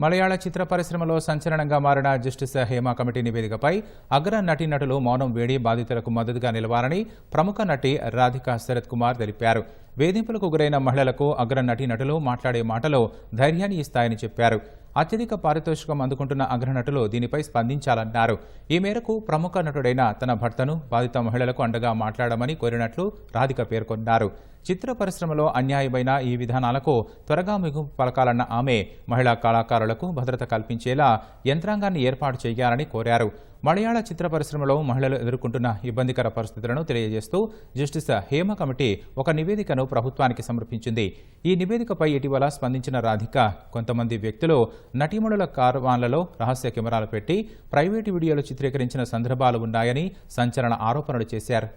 మలయాళ చిత్ర పరిశ్రమలో సంచలనంగా మారిన జస్టిస్ హేమ కమిటీ నివేదికపై అగ్ర నటీనటులు మౌనం వేడి బాధితులకు మద్దతుగా నిలవాలని ప్రముఖ నటి రాధికా శరత్ కుమార్ తెలిపారు. వేధింపులకు గురైన మహిళలకు అగ్ర నటీనటులు మాట్లాడే మాటలు ధైర్యాన్ని ఇస్తాయని చెప్పారు. అత్యధిక పారితోషికం అందుకుంటున్న అగ్రనటులు దీనిపై స్పందించాలన్నారు. ఈ మేరకు ప్రముఖ నటుడైన తన భర్తను బాధిత మహిళలకు అండగా మాట్లాడమని కోరినట్లు రాధిక పేర్కొన్నారు. చిత్ర పరిశ్రమలో అన్యాయమైన ఈ విధానాలకు త్వరగా మిగు పలకాలన్న ఆమె మహిళా కళాకారులకు భద్రత కల్పించేలా యంత్రాంగాన్ని ఏర్పాటు చేయాలని కోరారు. మలయాళ చిత్ర పరిశ్రమలో మహిళలు ఎదుర్కొంటున్న ఇబ్బందికర పరిస్థితులను తెలియజేస్తూ జస్టిస్ హేమ కమిటీ ఒక నివేదికను ప్రభుత్వానికి సమర్పించింది. ఈ నివేదికపై ఇటీవల స్పందించిన రాధిక కొంతమంది వ్యక్తులు నటీమణుల కార్వాన్లలో రహస్య కెమెరాలు పెట్టి ప్రైవేటు వీడియోలు చిత్రీకరించిన సందర్భాలు ఉన్నాయని సంచలన ఆరోపణలు చేశారు.